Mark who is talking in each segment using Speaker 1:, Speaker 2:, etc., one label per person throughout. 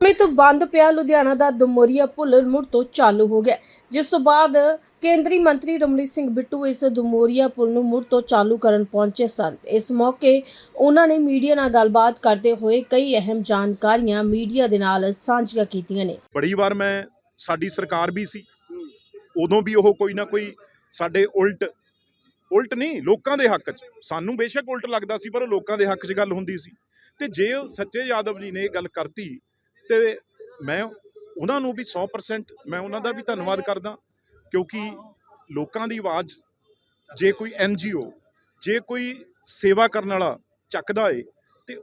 Speaker 1: ਸਮੇਂ ਤੋਂ ਬੰਦ ਪਿਆ ਲੁਧਿਆਣਾ ਦਾ ਦਮੋਰੀਆ ਪੁਲ ਮੁੜ ਤੋਂ ਚਾਲੂ ਹੋ ਗਿਆ। ਜਿਸ ਤੋਂ ਬਾਅਦ ਕੇਂਦਰੀ ਮੰਤਰੀ ਰਮਨੀਤ ਸਿੰਘ ਬਿੱਟੂ ਇਸ ਦਮੋਰੀਆ ਪੁਲ ਨੂੰ ਮੁੜ ਤੋਂ ਚਾਲੂ ਕਰਨ ਪਹੁੰਚੇ ਸਨ। ਇਸ ਮੌਕੇ ਉਹਨਾਂ ਨੇ ਮੀਡੀਆ ਨਾਲ ਗੱਲਬਾਤ ਕਰਦੇ ਹੋਏ ਕਈ ਅਹਿਮ ਜਾਣਕਾਰੀਆਂ ਮੀਡੀਆ ਦੇ ਨਾਲ ਸਾਂਝੀਆਂ ਕੀਤੀਆਂ ਨੇ।
Speaker 2: ਬੜੀ ਵਾਰ ਮੈਂ ਸਾਡੀ ਸਰਕਾਰ ਵੀ ਸੀ, ਉਦੋਂ ਵੀ ਉਹ ਕੋਈ ਨਾ ਕੋਈ ਸਾਡੇ ਉਲਟ ਉਲਟ ਨਹੀਂ, ਲੋਕਾਂ ਦੇ ਹੱਕ 'ਚ। ਸਾਨੂੰ ਬੇਸ਼ੱਕ ਉਲਟ ਲੱਗਦਾ ਸੀ, ਪਰ ਉਹ ਲੋਕਾਂ ਦੇ ਹੱਕ 'ਚ ਗੱਲ ਹੁੰਦੀ ਸੀ। ਤੇ ਜੇ ਸੱਚੇ ਯਾਦਵ ਜੀ ਨੇ ਇਹ ਗੱਲ ਕਰਤੀ ਤੇ ਮੈਂ ਉਹਨਾਂ ਨੂੰ ਵੀ 100% ਮੈਂ ਉਹਨਾਂ ਦਾ ਵੀ ਧੰਨਵਾਦ ਕਰਦਾ, ਕਿਉਂਕਿ ਲੋਕਾਂ ਦੀ ਆਵਾਜ਼, ਜੇ ਕੋਈ ਐਨਜੀਓ ਜੇ ਕੋਈ ਸੇਵਾ ਕਰਨ ਵਾਲਾ ਚੱਕਦਾ ਏ, ਤੇ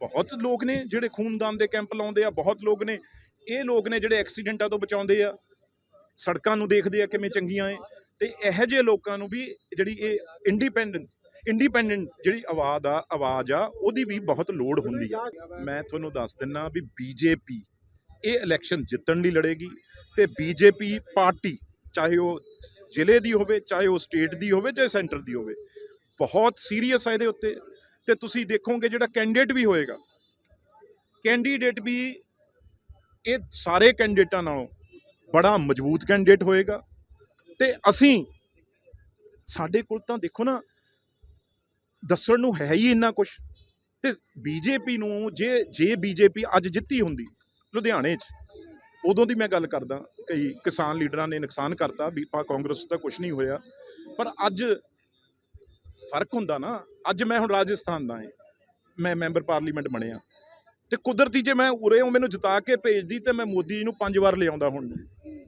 Speaker 2: ਬਹੁਤ ਲੋਕ ਨੇ ਜਿਹੜੇ ਖੂਨਦਾਨ ਦੇ ਕੈਂਪ ਲਾਉਂਦੇ ਆ, ਬਹੁਤ ਲੋਕ ਨੇ। ਇਹ ਲੋਕ ਨੇ ਜਿਹੜੇ ਐਕਸੀਡੈਂਟਾਂ ਤੋਂ ਬਚਾਉਂਦੇ ਆ, ਸੜਕਾਂ ਨੂੰ ਦੇਖਦੇ ਆ ਕਿਵੇਂ ਚੰਗੀਆਂ ਏ, ਤੇ ਇਹੋ ਜਿਹੇ ਲੋਕਾਂ ਨੂੰ ਵੀ ਜਿਹੜੀ ਇਹ ਇੰਡੀਪੈਂਡੈਂਸ ਇੰਡੀਪੈਂਡੈਂਟ ਜਿਹੜੀ ਆਵਾਜ਼ ਆ ਆਵਾਜ਼ ਆ, ਉਹਦੀ ਵੀ ਬਹੁਤ ਲੋੜ ਹੁੰਦੀ ਆ। ਮੈਂ ਤੁਹਾਨੂੰ ਦੱਸ ਦਿੰਨਾ ਵੀ ਬੀਜੇਪੀ ਇਹ ਇਲੈਕਸ਼ਨ ਜਿੱਤਣ ਲਈ ਲੜੇਗੀ ਤੇ ਬੀਜੇਪੀ ਪਾਰਟੀ, ਚਾਹੇ ਉਹ ਜ਼ਿਲ੍ਹੇ ਦੀ ਹੋਵੇ, ਚਾਹੇ ਉਹ ਸਟੇਟ ਦੀ ਹੋਵੇ, ਚਾਹੇ ਸੈਂਟਰ ਦੀ ਹੋਵੇ, ਬਹੁਤ ਸੀਰੀਅਸ ਆ ਇਹਦੇ ਉੱਤੇ। ਤੇ ਤੁਸੀਂ ਦੇਖੋਗੇ ਜਿਹੜਾ ਕੈਂਡੀਡੇਟ ਵੀ ਹੋਏਗਾ ਕੈਂਡੀਡੇਟ ਵੀ ਇਹ ਸਾਰੇ ਕੈਂਡੀਡੇਟਾਂ ਨਾਲੋਂ ਬੜਾ ਮਜ਼ਬੂਤ ਕੈਂਡੀਡੇਟ ਹੋਏਗਾ। ਤੇ ਅਸੀਂ ਸਾਡੇ ਕੋਲ ਤਾਂ ਦੇਖੋ ਨਾ ਦੱਸਣ ਨੂੰ ਹੈ ਹੀ ਇੰਨਾ ਕੁਝ ਤੇ ਬੀਜੇਪੀ ਨੂੰ ਜੇ ਜੇ ਬੀਜੇਪੀ ਅੱਜ ਜਿੱਤੀ ਹੁੰਦੀ ਲੁਧਿਆਣੇ 'ਚ ਉਦੋਂ ਦੀ ਮੈਂ ਗੱਲ ਕਰਦਾ ਕਈ ਕਿਸਾਨ ਲੀਡਰਾਂ ਨੇ ਨੁਕਸਾਨ ਕਰਤਾ ਵੀ ਪਾ ਕਾਂਗਰਸ ਦਾ ਕੁਝ ਨਹੀਂ ਹੋਇਆ। ਪਰ ਅੱਜ ਫ਼ਰਕ ਹੁੰਦਾ ਨਾ ਅੱਜ ਮੈਂ ਹੁਣ ਰਾਜਸਥਾਨ ਦਾ ਹਾਂ ਮੈਂ ਮੈਂਬਰ ਪਾਰਲੀਮੈਂਟ ਬਣਿਆ। ਤੇ ਕੁਦਰਤੀ ਜੇ ਮੈਂ ਉਰੇ ਉਹ ਮੈਨੂੰ ਜਿਤਾ ਕੇ ਭੇਜਦੀ ਤੇ ਮੈਂ ਮੋਦੀ ਜੀ ਨੂੰ ਪੰਜ ਵਾਰ ਲਿਆਉਂਦਾ ਹੁਣ।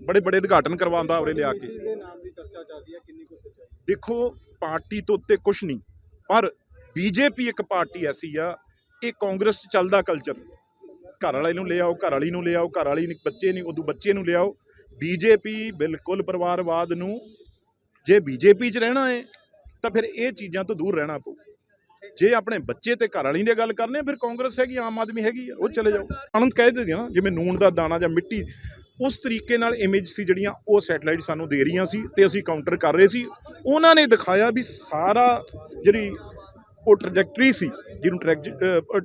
Speaker 2: ਬੜੇ ਬੜੇ ਉਦਘਾਟਨ ਕਰਵਾਉਂਦਾ ਉਰੇ ਲਿਆ ਕੇ। ਦੇਖੋ ਪਾਰਟੀ ਤੋਂ ਉੱਤੇ ਕੁਝ ਨਹੀਂ। ਪਰ ਬੀਜੇਪੀ ਇੱਕ ਪਾਰਟੀ ਐਸੀ ਆ ਇਹ ਕਾਂਗਰਸ 'ਚ ਚੱਲਦਾ ਕਲਚਰ ਘਰ ਵਾਲੇ ਨੂੰ ਲਿਆਓ ਘਰ ਵਾਲੀ ਨੂੰ ਲਿਆਓ ਘਰ ਵਾਲੀ ਨੂੰ ਬੱਚੇ ਨਹੀਂ ਉਦੋਂ ਬੱਚੇ ਨੂੰ ਲਿਆਓ। ਬੀਜੇਪੀ ਬਿਲਕੁਲ ਪਰਿਵਾਰਵਾਦ ਨੂੰ ਜੇ ਬੀਜੇਪੀ 'ਚ ਰਹਿਣਾ ਹੈ ਤਾਂ ਫਿਰ ਇਹ ਚੀਜ਼ਾਂ ਤੋਂ ਦੂਰ ਰਹਿਣਾ ਪਊ। ਜੇ ਆਪਣੇ ਬੱਚੇ ਤੇ ਘਰ ਵਾਲੀ ਦੀ ਗੱਲ ਕਰਨੇ ਫਿਰ ਕਾਂਗਰਸ ਹੈਗੀ ਆਮ ਆਦਮੀ ਹੈਗੀ ਆ, ਉਹ ਚਲੇ ਜਾਓ। ਅਨੰਦ ਕਹਿ ਦਿੰਦੇ ਆ ਨਾ ਜਿਵੇਂ ਨੂਣ ਦਾ ਦਾਣਾ ਜਾਂ ਮਿੱਟੀ ਉਸ ਤਰੀਕੇ ਨਾਲ ਇਮੇਜ ਸੀ ਜਿਹੜੀਆਂ ਉਹ ਸੈਟਲਾਈਟ ਸਾਨੂੰ ਦੇ ਰਹੀਆਂ ਸੀ ਤੇ ਅਸੀਂ ਕਾਊਂਟਰ ਕਰ ਰਹੇ ਸੀ। ਉਹਨਾਂ ਨੇ ਦਿਖਾਇਆ ਵੀ ਸਾਰਾ ਜਿਹੜੀ ਉਹ ਟ੍ਰੈਜੈਕਟਰੀ ਸੀ, ਜਿਹਨੂੰ ਟਰੈਕ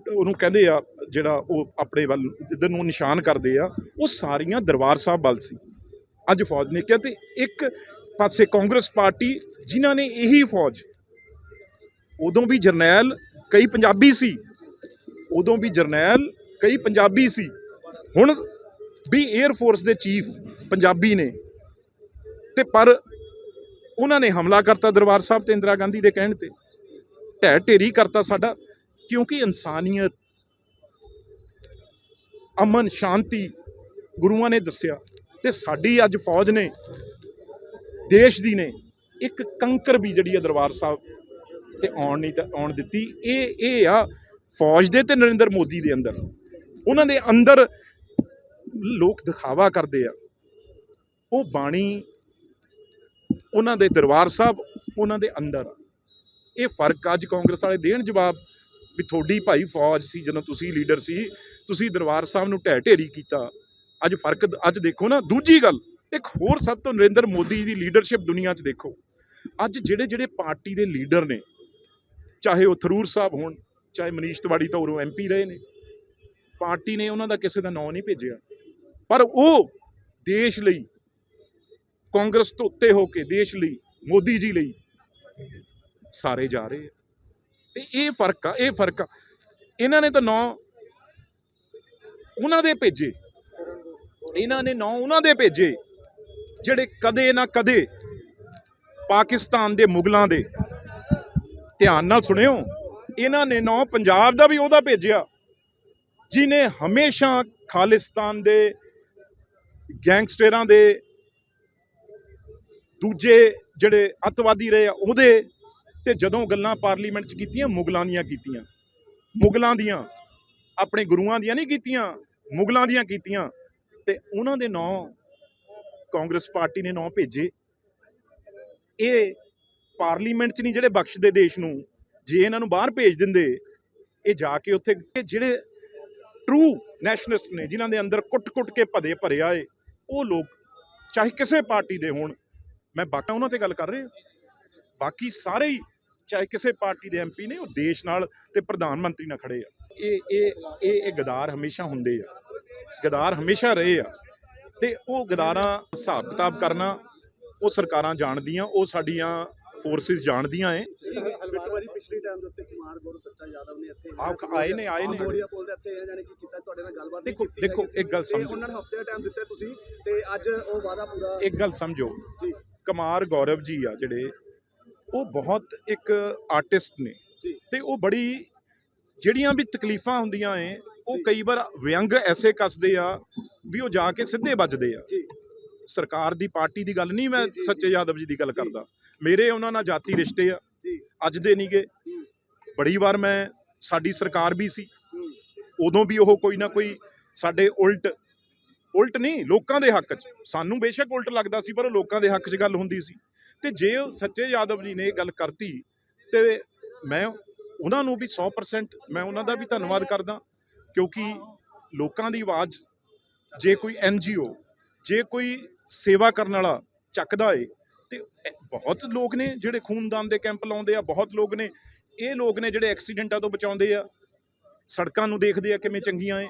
Speaker 2: ਉਹਨੂੰ ਕਹਿੰਦੇ ਆ ਜਿਹੜਾ ਉਹ ਆਪਣੇ ਵੱਲ ਜਿੱਧਰ ਨੂੰ ਨਿਸ਼ਾਨ ਕਰਦੇ ਆ, ਉਹ ਸਾਰੀਆਂ ਦਰਬਾਰ ਸਾਹਿਬ ਵੱਲ ਸੀ। ਅੱਜ ਫੌਜ ਨੇ ਕਿਹਾ ਤੇ ਇੱਕ ਪਾਸੇ ਕਾਂਗਰਸ ਪਾਰਟੀ ਜਿਨ੍ਹਾਂ ਨੇ ਇਹੀ ਫੌਜ, ਉਦੋਂ ਵੀ ਜਰਨੈਲ, ਕਈ ਪੰਜਾਬੀ ਸੀ, ਉਦੋਂ ਵੀ ਜਰਨੈਲ, ਕਈ ਪੰਜਾਬੀ ਸੀ। ਹੁਣ ਵੀ 에ਅਰ ਫੋਰਸ ਦੇ ਚੀਫ ਪੰਜਾਬੀ ਨੇ ਤੇ ਪਰ ਉਹਨਾਂ ਨੇ ਹਮਲਾ ਕਰਤਾ ਦਰਬਾਰ ਸਾਹਿਬ ਤੇ ਇੰਦਰਾ ਗਾਂਧੀ ਦੇ ਕਹਿਣ ਤੇ। ਢਹਿ ਢੇਰੀ ਕਰਤਾ ਸਾਡਾ, ਕਿਉਂਕਿ ਇਨਸਾਨੀਅਤ, ਅਮਨ, ਸ਼ਾਂਤੀ ਗੁਰੂਆਂ ਨੇ ਦੱਸਿਆ ਤੇ ਸਾਡੀ ਅੱਜ ਫੌਜ ਨੇ, ਦੇਸ਼ ਦੀ ਨੇ, ਇੱਕ ਕੰਕਰ ਵੀ ਜਿਹੜੀ ਹੈ ਦਰਬਾਰ ਸਾਹਿਬ ਤੇ ਆਉਣ ਨਹੀਂ ਤਾਂ ਆਉਣ ਦਿੱਤੀ। ਇਹ ਇਹ ਆ ਫੌਜ ਦੇ ਤੇ ਨਰਿੰਦਰ ਮੋਦੀ ਦੇ ਅੰਦਰ। ਉਹਨਾਂ ਦੇ ਅੰਦਰ ਲੋਕ ਦਿਖਾਵਾ ਕਰਦੇ ਆ। ਉਹ ਬਾਣੀ ਉਹਨਾਂ ਦੇ ਦਰਬਾਰ ਸਾਹਿਬ, ਉਹਨਾਂ ਦੇ ਅੰਦਰ ਇਹ ਫ਼ਰਕ ਅੱਜ ਕਾਂਗਰਸ ਵਾਲੇ ਦੇਣ ਜਵਾਬ ਵੀ ਤੁਹਾਡੀ ਭਾਈ ਫੌਜ ਸੀ, ਜਦੋਂ ਤੁਸੀਂ ਲੀਡਰ ਸੀ, ਤੁਸੀਂ ਦਰਬਾਰ ਸਾਹਿਬ ਨੂੰ ਢਹਿ ਢੇਰੀ ਕੀਤਾ। ਅੱਜ ਫ਼ਰਕ ਅੱਜ ਦੇਖੋ ਨਾ, ਦੂਜੀ ਗੱਲ, ਇੱਕ ਹੋਰ ਸਭ ਤੋਂ ਨਰਿੰਦਰ ਮੋਦੀ ਦੀ ਲੀਡਰਸ਼ਿਪ ਦੁਨੀਆ 'ਚ ਦੇਖੋ। ਅੱਜ ਜਿਹੜੇ ਜਿਹੜੇ ਪਾਰਟੀ ਦੇ ਲੀਡਰ ਨੇ, ਚਾਹੇ ਉਹ ਥਰੂਰ ਸਾਹਿਬ ਹੋਣ, ਚਾਹੇ ਮਨੀਸ਼ ਤਿਵਾੜੀ ਤਾਂ ਉਰੋਂ ਐਮਪੀ ਰਹੇ ਨੇ। ਪਾਰਟੀ ਨੇ ਉਹਨਾਂ ਦਾ ਕਿਸੇ ਦਾ ਨਾਂ ਨਹੀਂ ਭੇਜਿਆ। ਪਰ ਉਹ ਦੇਸ਼ ਲਈ, ਕਾਂਗਰਸ ਤੋਂ ਉੱਤੇ ਹੋ ਕੇ ਦੇਸ਼ ਲਈ, ਮੋਦੀ ਜੀ ਲਈ ਸਾਰੇ ਜਾ ਰਹੇ ਆ। ਤੇ ਇਹ ਫ਼ਰਕ ਆ, ਇਹ ਫ਼ਰਕ ਆ। ਇਹਨਾਂ ਨੇ ਤਾਂ ਨੌ ਉਹਨਾਂ ਦੇ ਭੇਜੇ। ਇਹਨਾਂ ਨੇ ਨੌ ਉਹਨਾਂ ਦੇ ਭੇਜੇ, ਜਿਹੜੇ ਕਦੇ ਨਾ ਕਦੇ ਪਾਕਿਸਤਾਨ ਦੇ ਮੁਗਲਾਂ ਦੇ। ਧਿਆਨ ਨਾਲ ਸੁਣਿਓ, ਇਹਨਾਂ ਨੇ ਨੌ ਪੰਜਾਬ ਦਾ ਵੀ ਉਹਦਾ ਭੇਜਿਆ ਜਿਨੇ ਹਮੇਸ਼ਾ ਖਾਲਿਸਤਾਨ ਦੇ ਗੈਂਗਸਟਰਾਂ ਦੇ ਦੂਜੇ ਜਿਹੜੇ ਅੱਤਵਾਦੀ ਰਹੇ ਆ, ਉਹਦੇ ਤੇ ਜਦੋਂ ਗੱਲਾਂ ਪਾਰਲੀਮੈਂਟ 'ਚ ਕੀਤੀਆਂ, ਮੁਗਲਾਂ ਦੀਆਂ ਕੀਤੀਆਂ। ਮੁਗਲਾਂ ਦੀਆਂ, ਆਪਣੇ ਗੁਰੂਆਂ ਦੀਆਂ ਨਹੀਂ ਕੀਤੀਆਂ, ਮੁਗਲਾਂ ਦੀਆਂ ਕੀਤੀਆਂ। ਤੇ ਉਹਨਾਂ ਦੇ ਨਾਂ, ਕਾਂਗਰਸ ਪਾਰਟੀ ਨੇ ਨਾਂ ਭੇਜੇ। ਇਹ ਪਾਰਲੀਮੈਂਟ 'ਚ ਨਹੀਂ, ਜਿਹੜੇ ਬਖਸ਼ਦੇ ਦੇਸ਼ ਨੂੰ, ਜੇ ਇਹਨਾਂ ਨੂੰ ਬਾਹਰ ਭੇਜ ਦਿੰਦੇ, ਇਹ ਜਾ ਕੇ ਉੱਥੇ ਜਿਹੜੇ ਟਰੂ ਨੈਸ਼ਨਲਿਸਟ ਨੇ, ਜਿਨ੍ਹਾਂ ਦੇ ਅੰਦਰ ਕੁੱਟ-ਕੁੱਟ ਕੇ ਭਦੇ ਭਰਿਆ ਏ ਉਹ ਲੋਕ, ਚਾਹੇ ਕਿਸੇ ਪਾਰਟੀ ਦੇ ਹੋਣ, ਮੈਂ ਬਾਕੀ ਉਹਨਾਂ ਤੇ ਗੱਲ ਕਰ ਰਿਹਾ। ਬਾਕੀ ਸਾਰੇ ਹੀ, ਚਾਹੇ ਕਿਸੇ ਪਾਰਟੀ ਦੇ ਐਮਪੀ ਨੇ, ਉਹ ਦੇਸ਼ ਨਾਲ ਤੇ ਪ੍ਰਧਾਨ ਮੰਤਰੀ ਨਾਲ ਖੜੇ ਆ। ਇਹ ਇਹ ਇਹ ਇਹ ਗਦਾਰ ਹਮੇਸ਼ਾ ਹੁੰਦੇ ਆ। ਗਦਾਰ ਹਮੇਸ਼ਾ ਰਹੇ ਆ। ਤੇ ਉਹ ਗਦਾਰਾਂ ਹਿਸਾਬ ਕਿਤਾਬ ਕਰਨਾ, ਉਹ ਸਰਕਾਰਾਂ ਜਾਣਦੀਆਂ, ਉਹ ਸਾਡੀਆਂ ਫੋਰਸਿਸ ਜਾਣਦੀਆਂ ਏ।
Speaker 3: ਵਾਰੀ ਪਿਛਲੀ ਟਾਈਮ ਦੇ ਉੱਤੇ ਕੁਮਾਰ ਗੌਰਵ ਸੱਚਾ ਯਾਦਵ ਨੇ ਇੱਥੇ
Speaker 2: ਆਹ ਆਏ ਨੇ ਆਏ ਨੇ
Speaker 3: ਮੋਰੀਆ ਪੁੱਲ ਦੇ ਜਾਨੀ ਕਿ ਕੀਤਾ ਤੁਹਾਡੇ ਨਾਲ ਗੱਲਬਾਤ
Speaker 2: ਦੇਖੋ- ਦੇਖੋ। ਇੱਕ ਗੱਲ ਸਮਝੋ।
Speaker 3: ਉਹਨਾਂ ਨੇ ਹਫ਼ਤੇ ਦਾ ਟਾਈਮ ਦਿੱਤਾ ਤੁਸੀਂ ਤੇ ਅੱਜ ਉਹ ਵਾਦਾ ਪੂਰਾ
Speaker 2: ਇੱਕ ਗੱਲ ਸਮਝੋ
Speaker 3: ਜੀ
Speaker 2: ਕੁਮਾਰ ਗੌਰਵ ਜੀ ਆ ਜਿਹੜੇ ਉਹ ਬਹੁਤ ਇੱਕ ਆਰਟਿਸਟ ਨੇ
Speaker 3: ਜੀ।
Speaker 2: ਤੇ ਉਹ ਬੜੀ ਜਿਹੜੀਆਂ ਵੀ ਤਕਲੀਫਾਂ ਹੁੰਦੀਆਂ ਏ ਉਹ ਕਈ ਵਾਰ ਵਿਅੰਗ ਐਸੇ ਕੱਸਦੇ ਆ ਵੀ ਉਹ ਜਾ ਕੇ ਸਿੱਧੇ ਵੱਜਦੇ ਆ
Speaker 3: ਜੀ
Speaker 2: ਸਰਕਾਰ ਦੀ ਪਾਰਟੀ ਦੀ ਗੱਲ ਨਹੀਂ ਮੈਂ
Speaker 3: ਜੀ, ਜੀ,
Speaker 2: ਸੱਚੇ
Speaker 3: ਜੀ।
Speaker 2: ਯਾਦਵ ਜੀ ਦੀ ਗੱਲ
Speaker 3: ਜੀ।
Speaker 2: ਕਰਦਾ ਮੇਰੇ ਉਹਨਾਂ ਨਾਲ ਜਾਤੀ ਰਿਸ਼ਤੇ ਆ
Speaker 3: ਜੀ
Speaker 2: ਅੱਜ ਦੇ ਨਹੀਂਗੇ।
Speaker 3: ਹੂੰ।
Speaker 2: ਬੜੀ ਵਾਰ ਮੈਂ ਸਾਡੀ ਸਰਕਾਰ ਵੀ ਸੀ। ਉਦੋਂ ਵੀ ਉਹ ਕੋਈ ਨਾ ਕੋਈ ਸਾਡੇ ਉਲਟ ਉਲਟ ਨਹੀਂ, ਲੋਕਾਂ ਦੇ ਹੱਕ 'ਚ। ਸਾਨੂੰ ਬੇਸ਼ੱਕ ਉਲਟ ਲੱਗਦਾ ਸੀ, ਪਰ ਉਹ ਲੋਕਾਂ ਦੇ ਹੱਕ 'ਚ ਗੱਲ ਹੁੰਦੀ ਸੀ। ਤੇ ਜੇ ਉਹ ਸੱਚੇ ਯਾਦਵ ਜੀ ਨੇ ਇਹ ਗੱਲ ਕਰਤੀ, ਤੇ ਮੈਂ ਉਹਨਾਂ ਨੂੰ ਵੀ 100% ਮੈਂ ਉਹਨਾਂ ਦਾ ਵੀ ਧੰਨਵਾਦ ਕਰਦਾ, ਕਿਉਂਕਿ ਲੋਕਾਂ ਦੀ ਆਵਾਜ਼, ਜੇ ਕੋਈ ਐਨਜੀਓ ਜੇ ਕੋਈ ਸੇਵਾ ਕਰਨ ਵਾਲਾ ਚੱਕਦਾ ਏ ਤੇ ਬਹੁਤ ਲੋਕ ਨੇ ਜਿਹੜੇ ਖੂਨਦਾਨ ਦੇ ਕੈਂਪ ਲਾਉਂਦੇ ਆ, ਬਹੁਤ ਲੋਕ ਨੇ। ਇਹ ਲੋਕ ਨੇ ਜਿਹੜੇ ਐਕਸੀਡੈਂਟਾਂ ਤੋਂ ਬਚਾਉਂਦੇ ਆ। ਸੜਕਾਂ ਨੂੰ ਦੇਖਦੇ ਆ ਕਿਵੇਂ ਚੰਗੀਆਂ ਏ।